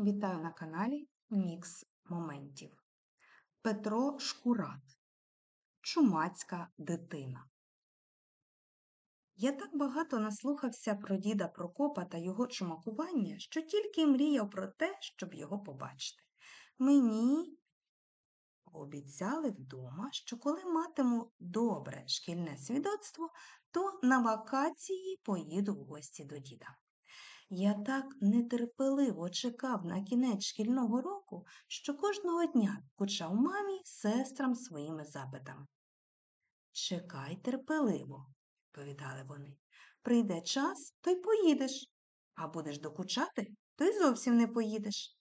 Вітаю на каналі Мікс Моментів. Петро Шкурат. Чумацька дитина. Я так багато наслухався про діда Прокопа та його чумакування, що тільки мріяв про те, щоб його побачити. Мені обіцяли вдома, що коли матиму добре шкільне свідоцтво, то на вакації поїду в гості до діда. Я так нетерпеливо чекав на кінець шкільного року, що кожного дня кучав мамі сестрам своїми запитами. Чекай терпеливо, відповідали вони. Прийде час, то й поїдеш, а будеш докучати, то й зовсім не поїдеш.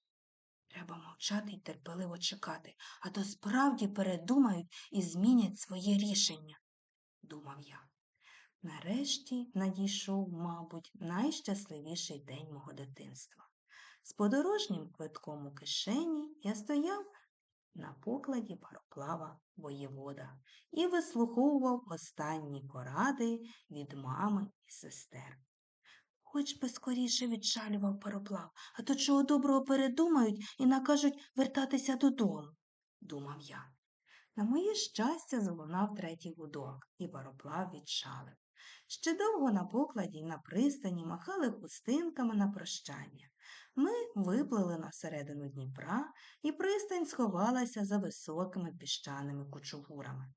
Треба мовчати й терпеливо чекати, а то справді передумають і змінять своє рішення, думав я. Нарешті надійшов, мабуть, найщасливіший день мого дитинства. З подорожнім квитком у кишені я стояв на покладі пароплава воєвода і вислуховував останні поради від мами і сестер. Хоч би скоріше відчалював пароплав, а то чого доброго передумають і накажуть вертатися додому, думав я. На моє щастя, залунав третій гудок, і пароплав відчалив. Ще довго на покладі й на пристані махали хустинками на прощання. Ми виплили на середину Дніпра, і пристань сховалася за високими піщаними кучугурами.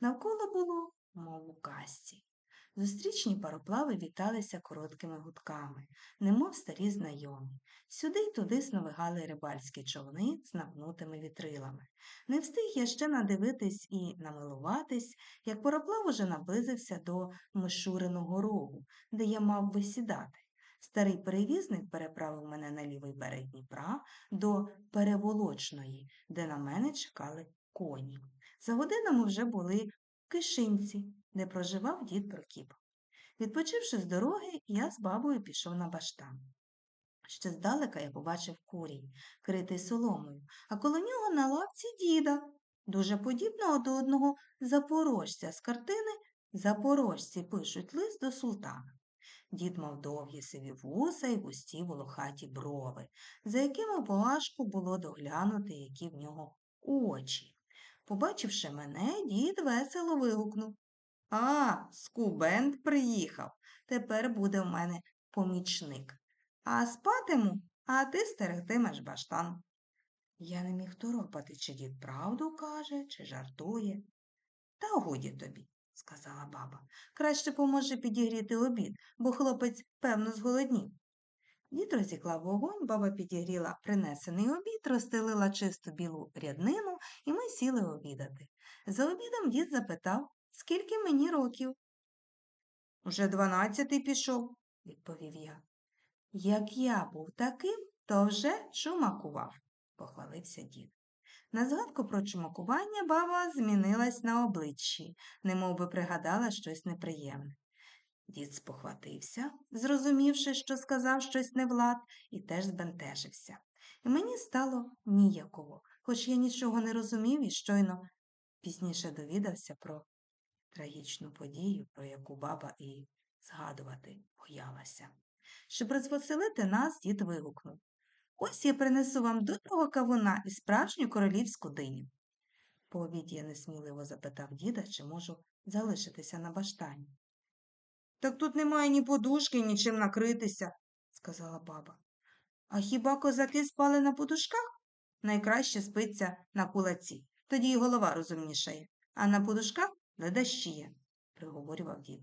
Навколо було, мов у казці. Зустрічні пароплави віталися короткими гудками, немов старі знайомі. Сюди й туди сновигали рибальські човни з напнутими вітрилами. Не встиг я ще надивитись і намилуватись, як пароплав уже наблизився до Мишуриного рогу, де я мав висідати. Старий перевізник переправив мене на лівий берег Дніпра до Переволочної, де на мене чекали коні. За годинами вже були кишинці, де проживав дід Прокіп. Відпочивши з дороги, я з бабою пішов на баштан. Ще здалека я побачив курінь, критий соломою, а коло нього на лавці діда, дуже подібного до одного запорожця з картини Запорожці пишуть лист до султана. Дід мав довгі сиві вуса і густі волохаті брови, за якими важко було доглянути, які в нього очі. Побачивши мене, дід весело вигукнув А, скубент приїхав. Тепер буде в мене помічник. А спатиму, а ти стерегтимеш баштан. Я не міг торопати, чи дід правду каже, чи жартує. Та годі тобі, сказала баба. Краще поможе підігріти обід, бо хлопець, певно, зголоднів. Дід розіклав вогонь, баба підігріла принесений обід, розстелила чисту білу ряднину, і ми сіли обідати. За обідом дід запитав, скільки мені років. Уже дванадцятий пішов, відповів я. Як я був таким, то вже чумакував, похвалився дід. На згадку про чумакування баба змінилась на обличчі, немов би пригадала щось неприємне. Дід спохватився, зрозумівши, що сказав щось невлад, і теж збентежився. І мені стало ніяково, хоч я нічого не розумів і щойно пізніше довідався про трагічну подію, про яку баба і згадувати боялася. Щоб розвеселити нас, дід вигукнув Ось я принесу вам доброго кавуна і справжню королівську диню. По обіді я несміливо запитав діда, чи можу залишитися на баштані. Так тут немає ні подушки, ні чим накритися, сказала баба. А хіба козаки спали на подушках? Найкраще спиться на кулаці, тоді й голова розумнішає, а на подушках ледащіє, приговорював дід.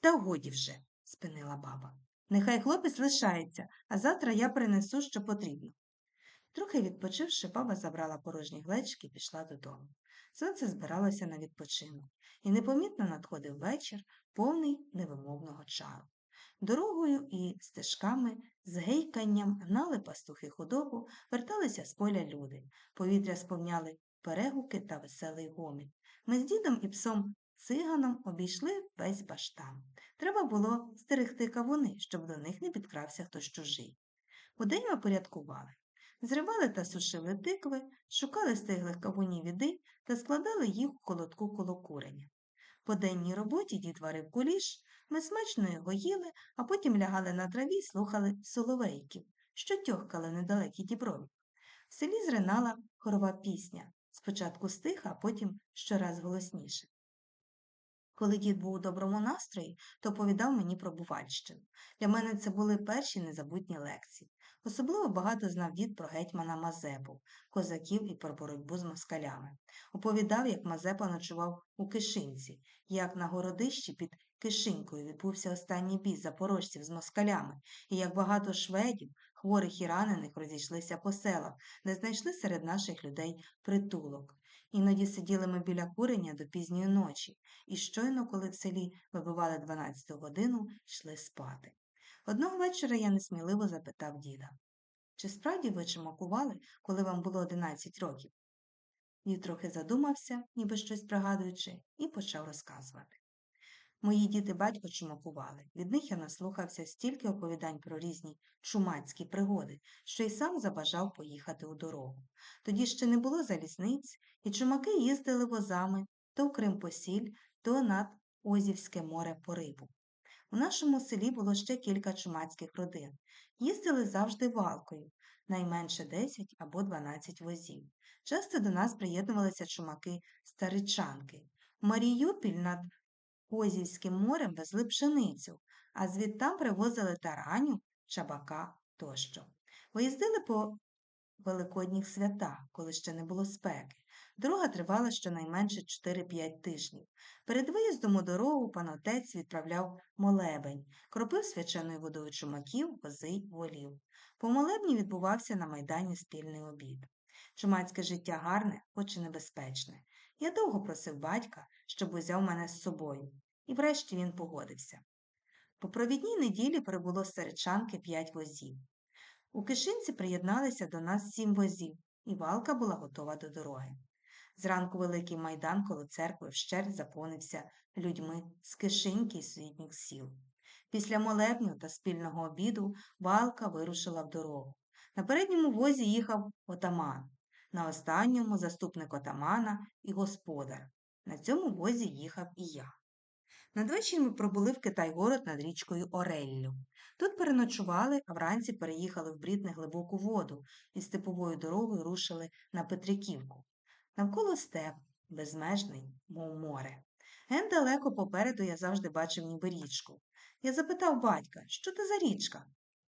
Та годі вже, спинила баба. Нехай хлопець лишається, а завтра я принесу, що потрібно. Трохи відпочивши, баба забрала порожні глечки і пішла додому. Сонце збиралося на відпочинок, і непомітно надходив вечір, повний невимовного чару. Дорогою і стежками з гейканням гнали пастухи худобу, верталися з поля люди. Повітря сповняли перегуки та веселий гомін. Ми з дідом і псом циганом обійшли весь баштан. Треба було стерегти кавуни, щоб до них не підкрався хтось чужий. Удень ми порядкували. Зривали та сушили тикви, шукали стиглих кавунів іди та складали їх у колодку коло куреня. По денній роботі дід варив куліш, ми смачно його їли, а потім лягали на траві і слухали соловейків, що тьохкали недалекі діброві. В селі зринала хорова пісня, спочатку стиха, а потім щораз голосніше. Коли дід був у доброму настрої, то оповідав мені про Бувальщину. Для мене це були перші незабутні лекції. Особливо багато знав дід про гетьмана Мазепу, козаків і про боротьбу з москалями. Оповідав, як Мазепа ночував у Кишинці, як на городищі під Кишинькою відбувся останній бій запорожців з москалями, і як багато шведів, хворих і ранених розійшлися по селах, де знайшли серед наших людей притулок. Іноді сиділи ми біля куреня до пізньої ночі, і щойно, коли в селі вибивали 12 годину, йшли спати. Одного вечора я несміливо запитав діда, чи справді ви чимакували, коли вам було 11 років? Дід трохи задумався, ніби щось пригадуючи, і почав розказувати. Мої діти батько чумакували. Від них я наслухався стільки оповідань про різні чумацькі пригоди, що й сам забажав поїхати у дорогу. Тоді ще не було залізниць, і чумаки їздили возами то в Кримпосіль, то над Озівське море по рибу. У нашому селі було ще кілька чумацьких родин. Їздили завжди валкою, найменше 10 або 12 возів. Часто до нас приєднувалися чумаки старичанки. Маріюпіль над Озівським морем везли пшеницю, а звідтам привозили тараню, чабака тощо. Виїздили по великодніх святах, коли ще не було спеки. Дорога тривала щонайменше 4-5 тижнів. Перед виїздом у дорогу пан отець відправляв молебень, кропив свяченою водою чумаків, вози й волів. По молебні відбувався на майдані спільний обід. Чумацьке життя гарне, хоч і небезпечне. Я довго просив батька, щоб узяв мене з собою, і врешті він погодився. По провідній неділі прибуло з Серечанки п'ять возів. У кишинці приєдналися до нас сім возів, і валка була готова до дороги. Зранку великий майдан коло церкви вщерть заповнився людьми з кишиньки й сусідніх сіл. Після молебню та спільного обіду валка вирушила в дорогу. На передньому возі їхав отаман, на останньому заступник отамана і господар. На цьому возі їхав і я. Надвечір ми пробули в Китай-город над річкою Ореллю. Тут переночували, а вранці переїхали в брід неглибоку воду і степовою дорогою рушили на Петриківку. Навколо степ, безмежний, мов море. Ген далеко попереду я завжди бачив ніби річку. Я запитав батька, що це за річка?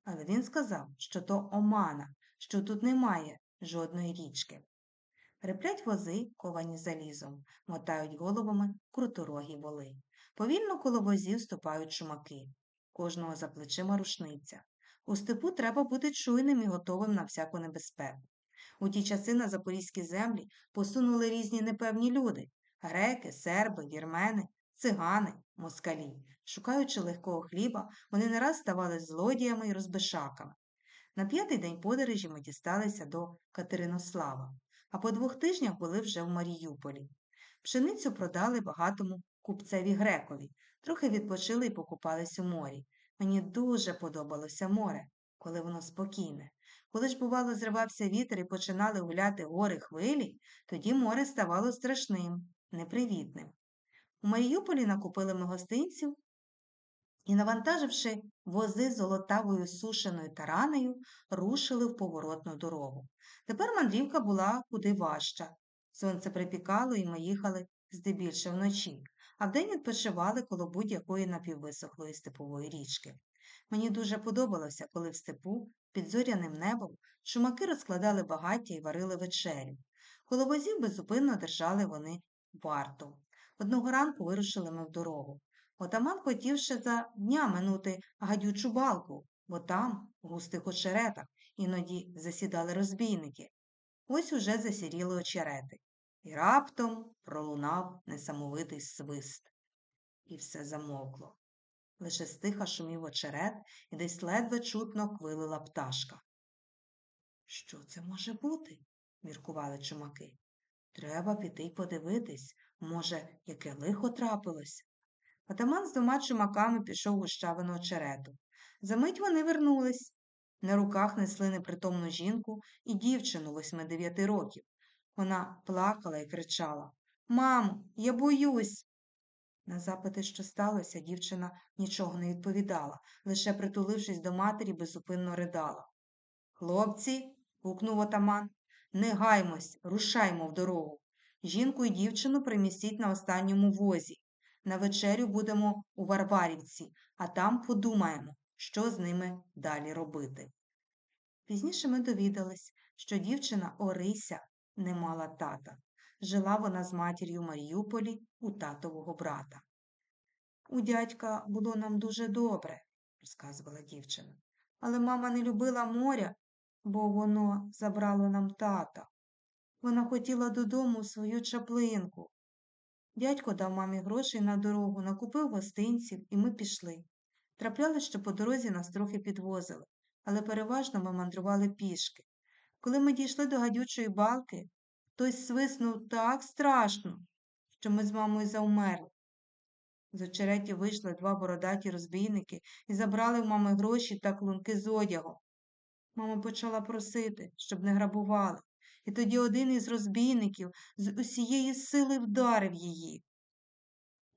Але він сказав, що то омана, що тут немає жодної річки. Реплять вози, ковані залізом, мотають головами круторогі воли. Повільно коло возів ступають чумаки. Кожного за плечима рушниця. У степу треба бути чуйним і готовим на всяку небезпеку. У ті часи на запорізькі землі посунули різні непевні люди греки, серби, вірмени, цигани, москалі. Шукаючи легкого хліба, вони не раз ставали злодіями і розбишаками. На п'ятий день подорожі ми дісталися до Катеринослава, а по двох тижнях були вже в Маріюполі. Пшеницю продали багатому купцеві грекові, трохи відпочили і покупались у морі. Мені дуже подобалося море, коли воно спокійне. Коли ж, бувало, зривався вітер і починали гуляти гори хвилі, тоді море ставало страшним, непривітним. У Маріуполі накупили ми гостинців і, навантаживши вози золотавою сушеною таранею, рушили в поворотну дорогу. Тепер мандрівка була куди важча. Сонце припікало, і ми їхали здебільше вночі, а вдень відпочивали коло будь-якої напіввисохлої степової річки. Мені дуже подобалося, коли в степу, під зоряним небом, шумаки розкладали багаття і варили вечерю. Коло возів беззупинно держали вони варту. Одного ранку вирушили ми в дорогу. Отаман хотів ще за дня минути гадючу балку, бо там, в густих очеретах, іноді засідали розбійники. Ось уже засіріли очерети. І раптом пролунав несамовитий свист. І все замовкло. Лише стиха шумів очерет і десь ледве чутно квилила пташка. Що це може бути? міркували чумаки. Треба піти й подивитись, може, яке лихо трапилось. Атаман з двома чумаками пішов гущавину очерету. Замить вони вернулись. На руках несли непритомну жінку і дівчину восьми дев'яти років. Вона плакала і кричала Мамо, я боюсь. На запити, що сталося, дівчина нічого не відповідала, лише притулившись до матері, безупинно ридала. Хлопці, гукнув отаман, не гаймось, рушаймо в дорогу. Жінку і дівчину примістіть на останньому возі. На вечерю будемо у Варварівці, а там подумаємо, що з ними далі робити. Пізніше ми довідались, що дівчина Орися не мала тата. Жила вона з матір'ю Маріуполі у татового брата. У дядька було нам дуже добре, розказувала дівчина. Але мама не любила моря, бо воно забрало нам тата. Вона хотіла додому свою чаплинку. Дядько дав мамі грошей на дорогу, накупив гостинців, і ми пішли. Трапляли, що по дорозі нас трохи підвозили, але переважно ми мандрували пішки. Коли ми дійшли до гадючої балки, хтось свиснув так страшно, що ми з мамою завмерли. З очеретів вийшли два бородаті розбійники і забрали в мами гроші та клунки з одягом. Мама почала просити, щоб не грабували, і тоді один із розбійників з усієї сили вдарив її.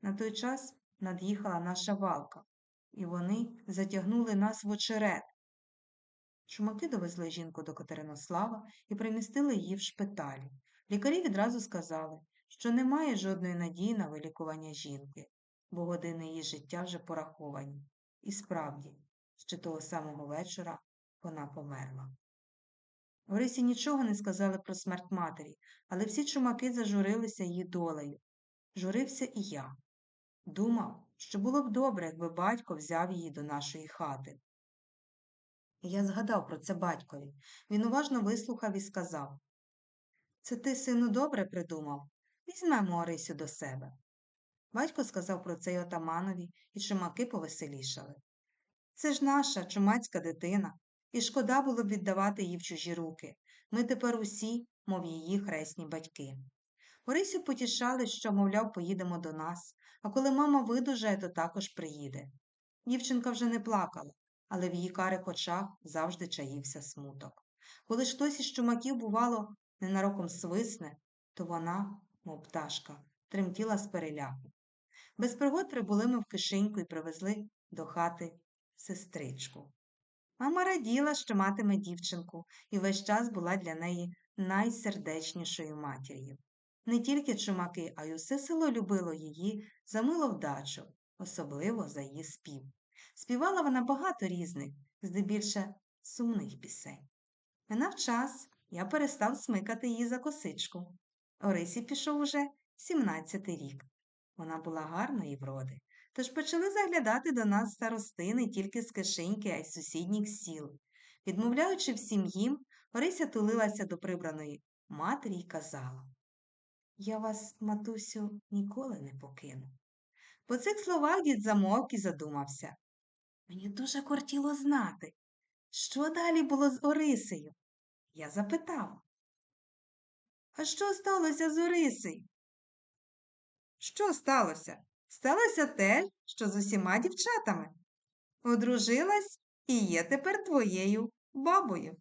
На той час над'їхала наша валка, і вони затягнули нас в очерет. Чумаки довезли жінку до Катеринослава і примістили її в шпиталі. Лікарі відразу сказали, що немає жодної надії на вилікування жінки, бо години її життя вже пораховані. І справді, ще того самого вечора вона померла. Орисі нічого не сказали про смерть матері, але всі чумаки зажурилися її долею. Журився і я. Думав, що було б добре, якби батько взяв її до нашої хати. Я згадав про це батькові. Він уважно вислухав і сказав Це ти, сину, добре придумав. Візьмемо Орисю до себе. Батько сказав про це й отаманові, і чумаки повеселішали. Це ж наша чумацька дитина, і шкода було б віддавати її в чужі руки. Ми тепер усі, мов її хресні батьки. Орисю потішали, що, мовляв, поїдемо до нас, а коли мама видужає, то також приїде. Дівчинка вже не плакала, але в її карих очах завжди чаївся смуток. Коли ж хтось із чумаків, бувало, ненароком свисне, то вона, мов пташка, тремтіла з переляку. Без пригод прибули ми в кишеньку і привезли до хати сестричку. Мама раділа, що матиме дівчинку, і весь час була для неї найсердечнішою матір'ю. Не тільки чумаки, а й усе село любило її за милу вдачу, особливо за її спів. Співала вона багато різних, здебільше сумних пісень. Минав час, я перестав смикати її за косичку. Орисі пішов уже сімнадцятий рік. Вона була гарної вроди, тож почали заглядати до нас старостини тільки з кишеньки, а й сусідніх сіл. Відмовляючи всім їм, Орися тулилася до прибраної матері й казала Я вас, матусю, ніколи не покину. По цих словах дід замовк і задумався. Мені дуже кортіло знати, що далі було з Орисею. Я запитав. А що сталося з Орисею? Що сталося? Сталося те, що з усіма дівчатами. Одружилась і є тепер твоєю бабою.